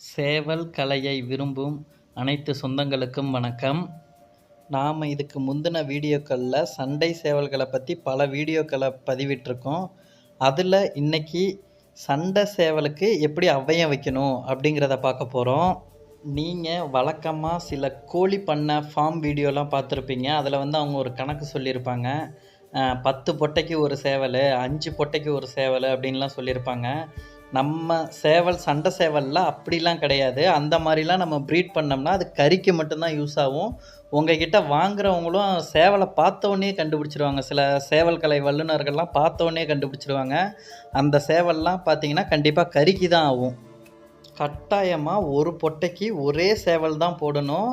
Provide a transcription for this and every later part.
சேவல் கலையை விரும்பும் அனைத்து சொந்தங்களுக்கும் வணக்கம். நாம் இதுக்கு முந்தின வீடியோக்களில் சண்டை சேவல்களை பற்றி பல வீடியோக்களை பதிவிட்டிருக்கோம். அதில் இன்னைக்கு சண்டை சேவலுக்கு எப்படி அவ்வையம் வைக்கணும் அப்படிங்கிறத பார்க்க போகிறோம் நீங்கள் வழக்கமாக சில கோழி பண்ணை ஃபார்ம் வீடியோலாம் பார்த்துருப்பீங்க. அதில் வந்து அவங்க ஒரு கணக்கு சொல்லியிருப்பாங்க. பத்து பொட்டைக்கு ஒரு சேவல் அஞ்சு பொட்டைக்கு ஒரு சேவல் அப்படின்லாம் சொல்லியிருப்பாங்க. நம்ம சேவல் சண்டை சேவல்லாம் அப்படிலாம் கிடையாது. அந்த மாதிரிலாம் நம்ம ப்ரீட் பண்ணோம்னா அது கறிக்கு மட்டும்தான் யூஸ் ஆகும். உங்ககிட்ட வாங்குறவங்களும் சேவலை பார்த்தோன்னே கண்டுபிடிச்சிருவாங்க. சில சேவல் கலை வல்லுநர்கள்லாம் பார்த்தோன்னே கண்டுபிடிச்சிருவாங்க. அந்த சேவல்லாம் பார்த்தீங்கன்னா கண்டிப்பாக கறிக்கு தான் ஆகும். கட்டாயமாக ஒரு பொட்டைக்கு ஒரே சேவல் தான் போடணும்.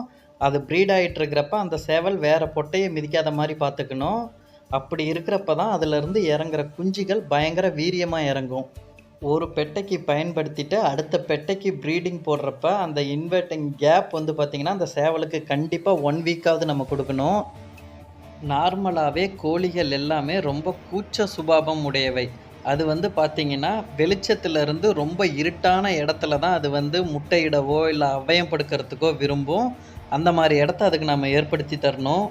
அது ப்ரீட் ஆகிட்டு இருக்கிறப்ப அந்த சேவல் வேறு பொட்டையை மிதிக்காத மாதிரி பார்த்துக்கணும். அப்படி இருக்கிறப்ப தான் அதிலிருந்து இறங்குற குஞ்சுகள் பயங்கர வீரியமாக இறங்கும். ஒரு பெட்டைக்கு பயன்படுத்திட்டு அடுத்த பெட்டைக்கு ப்ரீடிங் போடுறப்ப அந்த இன்வெர்ட்டிங் கேப் வந்து பார்த்திங்கன்னா அந்த சேவலுக்கு கண்டிப்பாக ஒன் வீக்காவது நம்ம கொடுக்கணும். நார்மலாகவே கோழிகள் எல்லாமே ரொம்ப கூச்ச சுபாவம் உடையவை. அது வந்து பார்த்திங்கன்னா வெளிச்சத்துலேருந்து ரொம்ப இருட்டான இடத்துல தான் அது வந்து முட்டையிடவோ இல்லை அவயம் படுக்கிறதுக்கோ விரும்பும். அந்த மாதிரி இடத்த அதுக்கு நம்ம ஏற்படுத்தி தரணும்.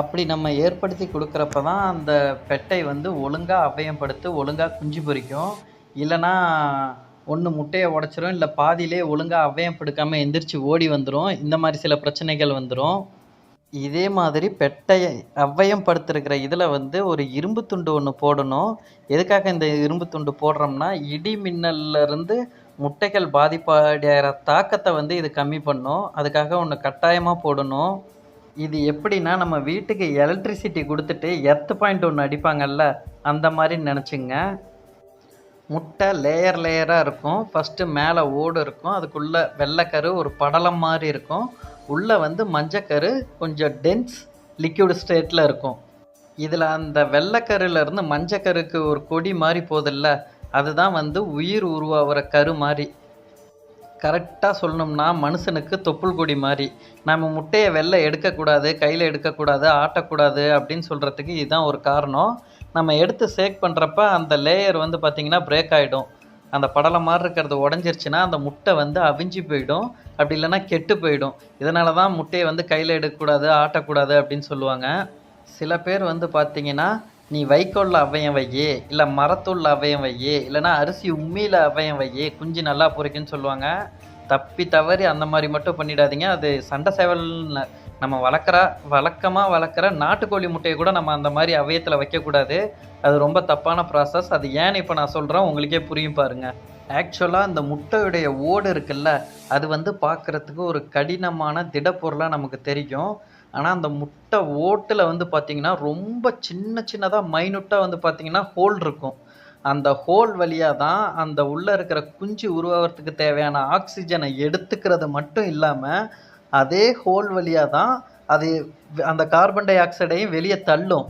அப்படி நம்ம ஏற்படுத்தி கொடுக்குறப்ப தான் அந்த பெட்டை வந்து ஒழுங்காக அவயப்படுத்து படுத்து ஒழுங்காக குஞ்சு பொரிக்கும். இல்லைன்னா ஒன்று முட்டையை உடச்சிரும் இல்லை பாதியிலே ஒழுங்காக அவ்வையம் படுக்காமல் எந்திரிச்சு ஓடி வந்துடும் இந்த மாதிரி சில பிரச்சனைகள் வந்துடும் இதே மாதிரி பெட்டையை அவ்வையம் படுத்திருக்கிற இதில் வந்து ஒரு இரும்பு துண்டு ஒன்று போடணும். எதுக்காக இந்த இரும்பு துண்டு போடுறோம்னா இடி மின்னல்லேருந்து முட்டைகள் பாதிப்படைகிற தாக்கத்தை வந்து இது கம்மி பண்ணும். அதுக்காக ஒன்று கட்டாயமாக போடணும். இது எப்படின்னா நம்ம வீட்டுக்கு எலக்ட்ரிசிட்டி கொடுத்துட்டு எர்த் பாயிண்ட் ஒன்று அடிப்பாங்கல்ல அந்த மாதிரி நினச்சிங்க. முட்டை லேயர் லேயராக இருக்கும். ஃபஸ்ட்டு மேலே ஓடு இருக்கும். அதுக்குள்ளே வெள்ளைக்கரு ஒரு படலம் மாதிரி இருக்கும். உள்ளே வந்து மஞ்சக்கரு கொஞ்சம் டென்ஸ் லிக்விட் ஸ்டேட்டில் இருக்கும். இதில் அந்த வெள்ளைக்கருலேருந்து மஞ்சக்கருக்கு ஒரு கொடி மாதிரி போதில்ல அதுதான் வந்து உயிர் உருவாகிற கரு மாதிரி கரெக்டாக சொல்லணும்னா மனுஷனுக்கு தொப்புள் கொடி மாதிரி நம்ம முட்டையை வெளில எடுக்கக்கூடாது கையில் எடுக்கக்கூடாது ஆட்டக்கூடாது அப்படின்னு சொல்கிறதுக்கு இதுதான் ஒரு காரணம். நம்ம எடுத்து சேக் பண்ணுறப்ப அந்த லேயர் வந்து பார்த்திங்கன்னா பிரேக் ஆகிடும் அந்த படலை மாதிரி இருக்கிறது உடஞ்சிருச்சுன்னா அந்த முட்டை வந்து அவிஞ்சு போயிடும். அப்படி இல்லைன்னா கெட்டு போயிடும். இதனால தான் முட்டையை வந்து கையில் எடுக்கக்கூடாது ஆட்டக்கூடாது அப்படின்னு சொல்லுவாங்க. சில பேர் வந்து பார்த்தீங்கன்னா நீ வைக்கோலில் அவ்வையம் வையே இல்லை மரத்துள்ள அவ்வையம் வையே இல்லைன்னா அரிசி உம்மியில் அவ்வையம் வையே குஞ்சு நல்லா பொறிக்குன்னு சொல்லுவாங்க. தப்பி தவறி அந்த மாதிரி மட்டும் பண்ணிடாதீங்க. அது சண்டை சேவல் நம்ம வளர்க்குற வழக்கமாக வளர்க்குற நாட்டுக்கோழி முட்டையை கூட நம்ம அந்த மாதிரி அவயத்தில் வைக்கக்கூடாது. அது ரொம்ப தப்பான ப்ராசஸ் அது ஏன்னு இப்போ நான் சொல்கிறேன் உங்களுக்கே புரியும் பாருங்கள் ஆக்சுவலாக அந்த முட்டையுடைய ஓடு இருக்குல்ல அது வந்து பார்க்குறதுக்கு ஒரு கடினமான திடப்பொருளாக நமக்கு தெரியும். ஆனால் அந்த முட்டை ஓட்டில் வந்து பார்த்திங்கன்னா ரொம்ப சின்ன சின்னதாக மைனூட்டாக வந்து பார்த்திங்கன்னா ஹோல் இருக்கும். அந்த ஹோல் வழியாக தான் அந்த உள்ளே இருக்கிற குஞ்சு உருவாகிறதுக்கு தேவையான ஆக்சிஜனை எடுத்துக்கிறது மட்டும் இல்லாமல் அதே ஹோல் வழியாக தான் அது அந்த கார்பன் டை ஆக்சைடையும் வெளியே தள்ளும்.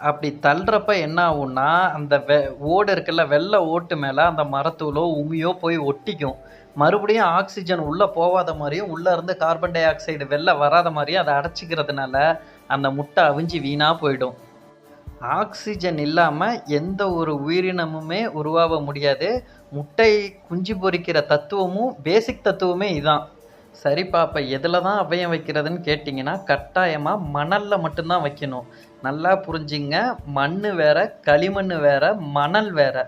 அப்படி தள்ளுறப்ப என்ன ஆகும்னா அந்த வெ ஓடு இருக்குல்ல வெள்ளை ஓட்டு மேலே அந்த மரத்தூளோ உமியோ போய் ஒட்டிக்கும். மறுபடியும் ஆக்சிஜன் உள்ளே போகாத மாதிரியும் உள்ளே இருந்து கார்பன் டை ஆக்சைடு வெளில வராத மாதிரியும் அதை அடைச்சிக்கிறதுனால அந்த முட்டை அவிஞ்சு வீணாக போயிடும். ஆக்சிஜன் இல்லாமல் எந்த ஒரு உயிரினமுமே உருவாக முடியாது. முட்டை குஞ்சு பொரிக்கிற தத்துவமும் பேசிக் தத்துவமே இதுதான் சரிப்பா அப்போ எதில் தான் அவ்வையம் வைக்கிறதுன்னு கேட்டிங்கன்னா கட்டாயமாக மணலில் மட்டும்தான் வைக்கணும். நல்லா புரிஞ்சுங்க மண் வேறு களிமண் வேறு மணல் வேறு.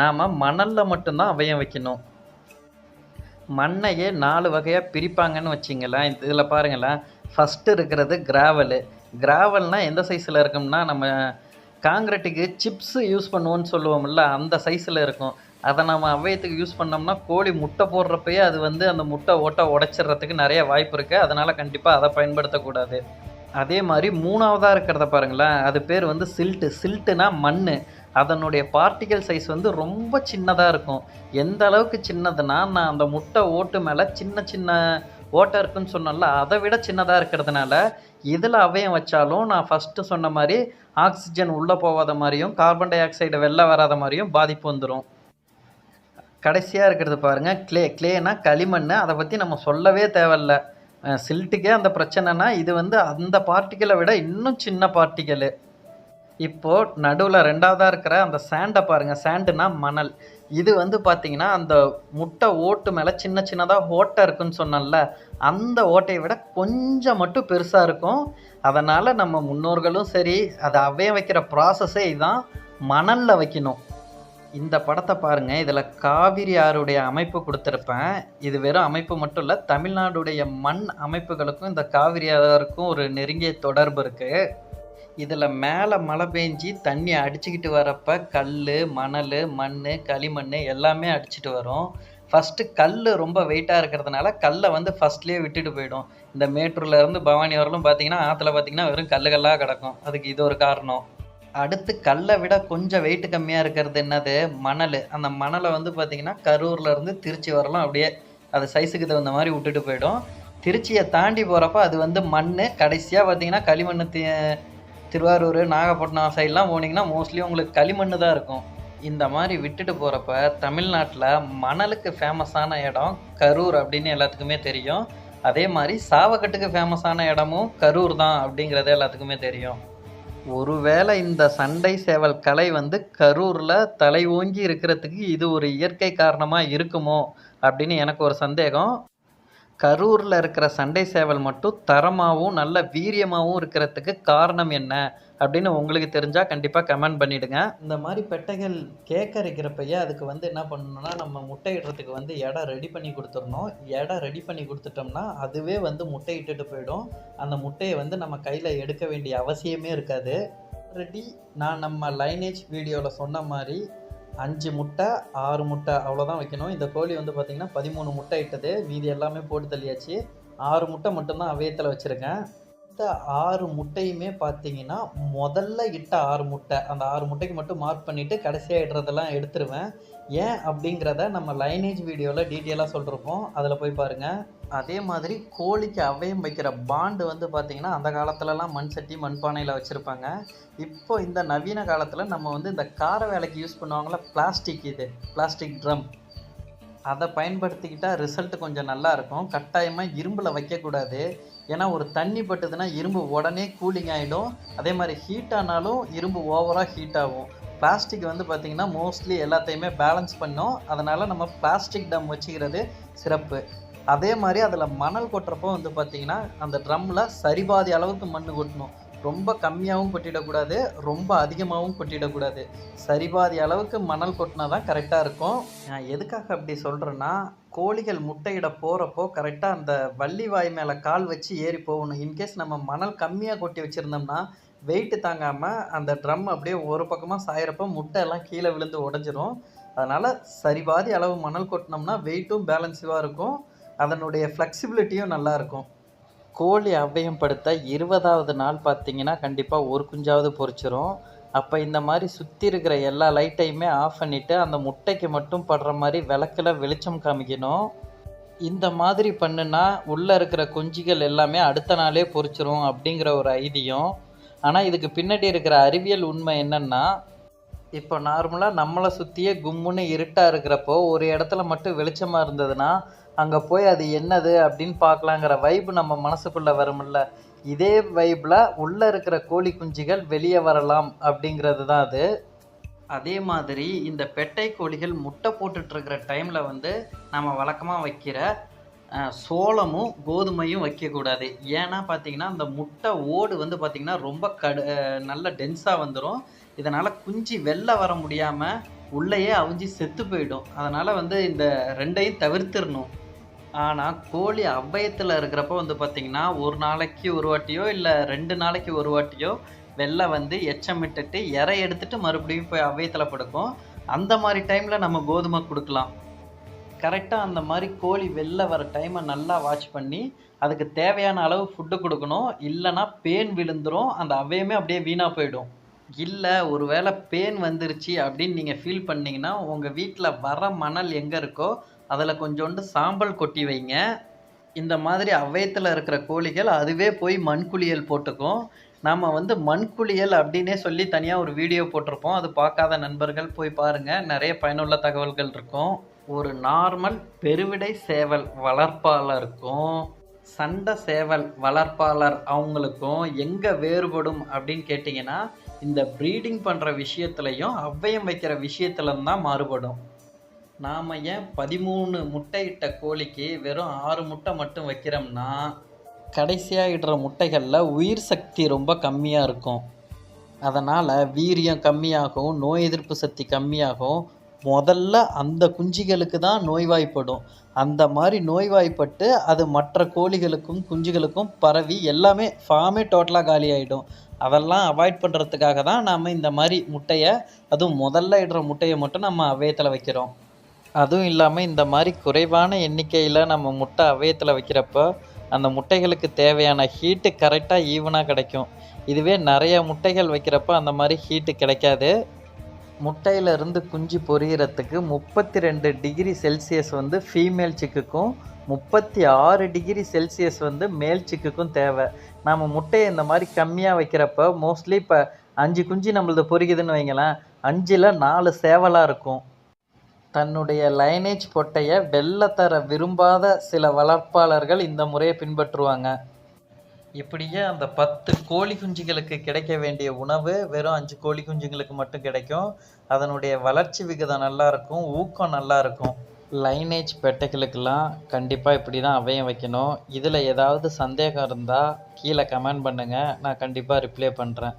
நாம் மணலில் மட்டும்தான் அவ்வையம் வைக்கணும். மண்ணையே நாலு வகையாக பிரிப்பாங்கன்னு வச்சிங்களேன் இதில் பாருங்களேன். ஃபஸ்ட்டு இருக்கிறது கிராவலு கிராவல்னால் எந்த சைஸில் இருக்கும்னா நம்ம காங்கிரீட்டுக்கு சிப்ஸு யூஸ் பண்ணுவோன்னு சொல்லுவோம்ல அந்த சைஸில் இருக்கும். அதை நம்ம அவ்வையத்துக்கு யூஸ் பண்ணோம்னா கோழி முட்டை போடுறப்பயே அது வந்து அந்த முட்டை ஓட்டை உடச்சிட்றதுக்கு நிறைய வாய்ப்பு இருக்குது அதனால் கண்டிப்பாக அதை பயன்படுத்தக்கூடாது. அதே மாதிரி மூணாவதாக இருக்கிறத பாருங்களேன். அது பேர் வந்து சில்ட்டு சில்ட்டுனா மண் அதனுடைய பார்ட்டிகல் சைஸ் வந்து ரொம்ப சின்னதாக இருக்கும். எந்த அளவுக்கு சின்னதுன்னா நான் அந்த முட்டை ஓட்டு மேலே சின்ன சின்ன ஓட்டை இருக்குன்னு சொன்னேன்ல அதை விட சின்னதாக இருக்கிறதுனால இதில் அவையம் வச்சாலும் நான் ஃபஸ்ட்டு சொன்ன மாதிரி ஆக்சிஜன் உள்ளே போகாத மாதிரியும் கார்பன் டை ஆக்சைடு வெளில வராத மாதிரியும் பாதிப்பு வந்துடும் கடைசியாக இருக்கிறது பாருங்கள் க்ளே க்ளேனா களிமண் அதை பற்றி நம்ம சொல்லவே தேவையில்ல. சில்ட்டுக்கே அந்த பிரச்சனைனா இது வந்து அந்த பார்ட்டிக்கலை விட இன்னும் சின்ன பார்ட்டிக்கலு இப்போது நடுவில் ரெண்டாவதாக இருக்கிற அந்த சேண்டை பாருங்கள் சேண்டுனா மணல். இது வந்து பார்த்தீங்கன்னா அந்த முட்டை ஓட்டு மேலே சின்ன சின்னதாக ஓட்டை இருக்குன்னு சொன்னோம்ல அந்த ஓட்டையை விட கொஞ்சம் மட்டும் பெருசாக இருக்கும். அதனால் நம்ம முன்னோர்களும் சரி அதை அவைய வைக்கிற ப்ராசஸே இதுதான் மணலில் வைக்கணும். இந்த படத்தை பாருங்கள் இதில் காவிரி ஆறுடைய அமைப்பு கொடுத்துருப்பேன். இது வெறும் அமைப்பு மட்டும் இல்லை தமிழ்நாடுடைய மண் அமைப்புகளுக்கும் இந்த காவிரி ஆறுக்கும் ஒரு நெருங்கிய தொடர்பு இருக்குது இதில் மேலே மழை பெஞ்சி தண்ணி அடிச்சுக்கிட்டு வரப்ப கல் மணல் மண் களிமண் எல்லாமே அடிச்சிட்டு வரும். ஃபஸ்ட்டு கல் ரொம்ப வெயிட்டாக இருக்கிறதுனால கல்லை வந்து ஃபஸ்ட்லேயே விட்டுட்டு போயிடும். இந்த மேட்டூர்லேருந்து பவானி வரலும் பார்த்தீங்கன்னா ஆற்றுல பார்த்தீங்கன்னா வெறும் கல்லுகளாக கிடக்கும். அதுக்கு இது ஒரு காரணம். அடுத்து கல்லை விட கொஞ்சம் வெயிட் கம்மியாக இருக்கிறது என்னது? மணல். அந்த மணலை வந்து பார்த்தீங்கன்னா கரூர்லேருந்து திருச்சி வரலாம். அப்படியே அது சைஸுக்கு தகுந்த மாதிரி விட்டுட்டு போயிடும். திருச்சியை தாண்டி போகிறப்ப அது வந்து மண் கடைசியாக பார்த்தீங்கன்னா களிமண் தி திருவாரூர் நாகப்பட்டினம் சைட்லாம் போனீங்கன்னா மோஸ்ட்லி உங்களுக்கு களிமண் தான் இருக்கும். இந்த மாதிரி விட்டுட்டு போகிறப்ப தமிழ்நாட்டில் மணலுக்கு ஃபேமஸான இடம் கரூர் அப்படின்னு எல்லாத்துக்குமே தெரியும். அதே மாதிரி சாவக்கட்டுக்கு ஃபேமஸான இடமும் கரூர் தான் அப்படிங்கிறது எல்லாத்துக்குமே தெரியும். ஒருவேளை இந்த சண்டை சேவல் கலை வந்து கரூரில் தலை ஓங்கி இருக்கிறதுக்கு இது ஒரு இயற்கை காரணமாக இருக்குமோ அப்படின்னு எனக்கு ஒரு சந்தேகம். கரூரில் இருக்கிற சண்டை சேவல் மட்டும் தரமாகவும் நல்ல வீரியமாகவும் இருக்கிறதுக்கு காரணம் என்ன அப்படின்னு உங்களுக்கு தெரிஞ்சால் கண்டிப்பாக கமெண்ட் பண்ணிவிடுங்க இந்த மாதிரி பெட்டைகள் கேட்க அதுக்கு வந்து என்ன பண்ணணும்னா நம்ம முட்டையிடுறதுக்கு வந்து இடம் ரெடி பண்ணி கொடுத்துடணும். இடம் ரெடி பண்ணி கொடுத்துட்டோம்னா அதுவே வந்து முட்டை இட்டுட்டு போயிடும். அந்த முட்டையை வந்து நம்ம கையில் எடுக்க வேண்டிய அவசியமே இருக்காது. ரெடி நான் நம்ம லைனேஜ் வீடியோவில் சொன்ன மாதிரி அஞ்சு முட்டை ஆறு முட்டை அவ்வளோதான் வைக்கணும். இந்த கோழி வந்து பார்த்திங்கன்னா பதிமூணு முட்டை இட்டது. மீதி எல்லாமே போட்டு தள்ளியாச்சு. ஆறு முட்டை மட்டும்தான் அவயத்தில் வச்சுருக்கேன். இந்த ஆறு முட்டையுமே பார்த்தீங்கன்னா முதல்ல இட்ட ஆறு முட்டை. அந்த ஆறு முட்டைக்கு மட்டும் மார்க் பண்ணிவிட்டு கடைசியாக இடுறதெல்லாம் எடுத்துருவேன். ஏன் அப்படிங்கிறத நம்ம லைனேஜ் வீடியோவில் டீட்டெயிலாக சொல்லிருப்போம். அதில் போய் பாருங்கள் அதே மாதிரி கோழிக்கு அவயம் வைக்கிற பாண்டு வந்து பார்த்திங்கன்னா அந்த காலத்துலலாம் மண் சட்டி மண்பானையில் வச்சுருப்பாங்க. இப்போ இந்த நவீன காலத்தில் நம்ம வந்து இந்த கார வேலைக்கு யூஸ் பண்ணுவாங்களா பிளாஸ்டிக் இது பிளாஸ்டிக் ட்ரம் அதை பயன்படுத்திக்கிட்டால் ரிசல்ட் கொஞ்சம் நல்லாயிருக்கும் கட்டாயமாக இரும்பில் வைக்கக்கூடாது. ஏன்னா ஒரு தண்ணி பட்டுதுன்னா இரும்பு உடனே கூலிங் ஆகிடும் அதே மாதிரி ஹீட் ஆனாலும் இரும்பு ஓவராக ஹீட் ஆகும். பிளாஸ்டிக் வந்து பார்த்திங்கன்னா மோஸ்ட்லி எல்லாத்தையுமே பேலன்ஸ் பண்ணும். அதனால் நம்ம பிளாஸ்டிக் டம் வச்சுக்கிறது சிறப்பு. அதே மாதிரி அதில் மணல் கொட்டுறப்போ வந்து பார்த்திங்கன்னா அந்த ட்ரம்மில் சரிபாதி அளவுக்கு மண் கொட்டணும். ரொம்ப கம்மியாகவும் கொட்டிடக்கூடாது ரொம்ப அதிகமாகவும் கொட்டிடக்கூடாது. சரிபாதி அளவுக்கு மணல் கொட்டினா தான் கரெக்டாக இருக்கும். நான் எதுக்காக அப்படி சொல்கிறேன்னா கோழிகள் முட்டையிட போகிறப்போ கரெக்டாக அந்த வள்ளி வாய் மேலே கால் வச்சு ஏறி போகணும். இன்கேஸ் நம்ம மணல் கம்மியாக கொட்டி வச்சுருந்தோம்னா வெயிட்டு தாங்காமல் அந்த ட்ரம் அப்படியே ஒரு பக்கமாக சாயிறப்போ முட்டை எல்லாம் கீழே விழுந்து உடஞ்சிரும். அதனால் சரிபாதி அளவு மணல் கொட்டினோம்னா வெயிட்டும் பேலன்ஸிவாக இருக்கும். அதனுடைய ஃப்ளெக்சிபிலிட்டியும் நல்லாயிருக்கும் கோழி அவ்வையம் படுத்த இருபதாவது நாள் பார்த்தீங்கன்னா கண்டிப்பாக ஒரு குஞ்சாவது பொறிச்சிரும். அப்போ இந்த மாதிரி சுற்றி இருக்கிற எல்லா லைட்டையுமே ஆஃப் பண்ணிவிட்டு அந்த முட்டைக்கு மட்டும் படுற மாதிரி விளக்கில் வெளிச்சம் காமிக்கணும். இந்த மாதிரி பண்ணுனா உள்ளே இருக்கிற குஞ்சுகள் எல்லாமே அடுத்த நாளே பொறிச்சிரும் அப்படிங்கிற ஒரு ஐதியம் ஆனால் இதுக்கு பின்னாடி இருக்கிற அறிவியல் உண்மை என்னென்னா இப்போ நார்மலாக நம்மளை சுற்றியே கும்முன்னு இருட்டாக இருக்கிறப்போ ஒரு இடத்துல மட்டும் வெளிச்சமாக இருந்ததுன்னா அங்கே போய் அது என்னது அப்படின்னு பார்க்கலாங்கிற வைப்பு நம்ம மனசுக்குள்ளே வரும்ல. இதே வைப்பில் உள்ளே இருக்கிற கோழி குஞ்சுகள் வெளியே வரலாம் அப்படிங்கிறது தான் அது. அதே மாதிரி இந்த பெட்டை கோழிகள் முட்டை போட்டுட்ருக்கிற டைமில் வந்து நம்ம வழக்கமாக வைக்கிற சோளமும் கோதுமையும் வைக்கக்கூடாது ஏன்னா பார்த்தீங்கன்னா அந்த முட்டை ஓடு வந்து பார்த்திங்கன்னா ரொம்ப கடு நல்ல டென்ஸாக வந்துடும் இதனால் குஞ்சு வெளில வர முடியாமல் உள்ளேயே அவிஞ்சி செத்து போயிடும். அதனால் வந்து இந்த ரெண்டையும் தவிர்த்திடணும் ஆனால் கோழி அவ்வையத்தில் இருக்கிறப்ப வந்து பார்த்திங்கன்னா ஒரு நாளைக்கு ஒரு வாட்டியோ இல்லை ரெண்டு நாளைக்கு ஒரு வாட்டியோ வெளில வந்து எச்சமிட்டுட்டு இறை எடுத்துட்டு மறுபடியும் போய் அவ்வையத்தில் படுக்கும். அந்த மாதிரி டைமில் நம்ம கோதுமை கொடுக்கலாம். கரெக்டாக அந்த மாதிரி கோழி வெளில வர டைமை நல்லா வாட்ச் பண்ணி அதுக்கு தேவையான அளவு ஃபுட்டு கொடுக்கணும். இல்லைன்னா பேன் விழுந்துடும் அந்த அவ்வையமே அப்படியே வீணாக போயிடும். இல்லை ஒருவேளை பேன் வந்துருச்சு அப்படின்னு நீங்கள் ஃபீல் பண்ணிங்கன்னா உங்கள் வீட்டில் வர மணல் எங்கே இருக்கோ அதில் கொஞ்சோண்டு சாம்பல் கொட்டி வைங்க. இந்த மாதிரி அவ்வயத்தில் இருக்கிற கோழிகள் அதுவே போய் மண்குளியல் போட்டுக்கும். நாம் வந்து மண்குளியல் அப்படின்னே சொல்லி தனியாக ஒரு வீடியோ போட்டிருப்போம். அது பார்க்காத நண்பர்கள் போய் பாருங்கள் நிறைய பயனுள்ள தகவல்கள் இருக்கும். ஒரு நார்மல் பெருவிடை சேவல் வளர்ப்பாளருக்கும் சண்டை சேவல் வளர்ப்பாளர் அவங்களுக்கும் எங்கே வேறுபடும் அப்படின்னு கேட்டிங்கன்னா இந்த ப்ரீடிங் பண்ணுற விஷயத்துலையும் அவ்வையம் வைக்கிற விஷயத்துலயும் தான் மாறுபடும். நாம் ஏன் பதிமூணு முட்டையிட்ட கோழிக்கு வெறும் ஆறு முட்டை மட்டும் வைக்கிறோம்னா கடைசியாக இடுற முட்டைகளில் உயிர் சக்தி ரொம்ப கம்மியாக இருக்கும். அதனால் வீரியம் கம்மியாகும் நோய் எதிர்ப்பு சக்தி கம்மியாகும். முதல்ல அந்த குஞ்சுகளுக்கு தான் நோய்வாய்ப்படும். அந்த மாதிரி நோய்வாய்ப்பட்டு அது மற்ற கோழிகளுக்கும் குஞ்சுகளுக்கும் பரவி எல்லாமே ஃபார்மே டோட்டலாக காலி ஆகிடும் அதெல்லாம் அவாய்ட் பண்ணுறதுக்காக தான் நாம் இந்த மாதிரி முட்டையை அதுவும் முதல்ல இடுற முட்டையை மட்டும் நம்ம அவையத்தில் வைக்கிறோம். அதுவும் இல்லாமல் இந்த மாதிரி குறைவான எண்ணிக்கையில் நம்ம முட்டை அவயத்தில் வைக்கிறப்போ அந்த முட்டைகளுக்கு தேவையான ஹீட்டு கரெக்டாக ஈவனாக கிடைக்கும். இதுவே நிறைய முட்டைகள் வைக்கிறப்போ அந்த மாதிரி ஹீட்டு கிடைக்காது. முட்டையிலிருந்து குஞ்சு பொரியறத்துக்கு முப்பத்தி ரெண்டு டிகிரி செல்சியஸ் வந்து ஃபீமேல் சிக்குக்கும். முப்பத்தி ஆறு டிகிரி செல்சியஸ் வந்து மேல் சிக்குக்கும் தேவை. நாம் முட்டையை இந்த மாதிரி கம்மியாக வைக்கிறப்ப மோஸ்ட்லி இப்போ அஞ்சு குஞ்சு நம்மளது பொரிக்குதுன்னு வைங்களேன் அஞ்சில் நாலு சேவலாக இருக்கும். தன்னுடைய லைனேஜ் பொட்டையை வெள்ளை தர விரும்பாத சில வளர்ப்பாளர்கள் இந்த முறையை பின்பற்றுவாங்க. இப்படியே அந்த பத்து கோழி குஞ்சுகளுக்கு கிடைக்க வேண்டிய உணவு வெறும் அஞ்சு கோழி குஞ்சுங்களுக்கு மட்டும் கிடைக்கும். அதனுடைய வளர்ச்சி விகிதம் நல்லா இருக்கும் ஊக்கம் நல்லா இருக்கும். லைனேஜ் பெட்டைகளுக்கெல்லாம் கண்டிப்பாக இப்படி தான் அவையம் வைக்கணும். இதில் ஏதாவது சந்தேகம் இருந்தால் கீழே கமெண்ட் பண்ணுங்கள் நான் கண்டிப்பாக ரிப்ளை பண்ணுறேன்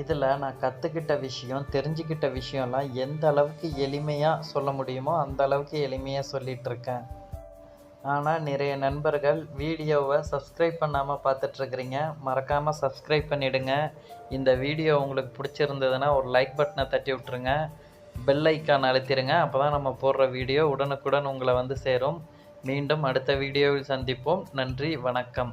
இதில் நான் கற்றுக்கிட்ட விஷயம் தெரிஞ்சுக்கிட்ட விஷயம்லாம் எந்த அளவுக்கு எளிமையாக சொல்ல முடியுமோ அந்த அளவுக்கு எளிமையாக சொல்லிகிட்ருக்கேன் ஆனால் நிறைய நண்பர்கள் வீடியோவை சப்ஸ்கிரைப் பண்ணாமல் பார்த்துட்ருக்குறீங்க மறக்காமல் சப்ஸ்கிரைப் பண்ணிவிடுங்க இந்த வீடியோ உங்களுக்கு பிடிச்சிருந்ததுன்னா ஒரு லைக் பட்டனை தட்டி விட்ருங்க பெல் ஐக்கான் அழுத்திடுங்க அப்போ தான் நம்ம போடுற வீடியோ உடனுக்குடன் உங்களை வந்து சேரும். மீண்டும் அடுத்த வீடியோவில் சந்திப்போம். நன்றி வணக்கம்.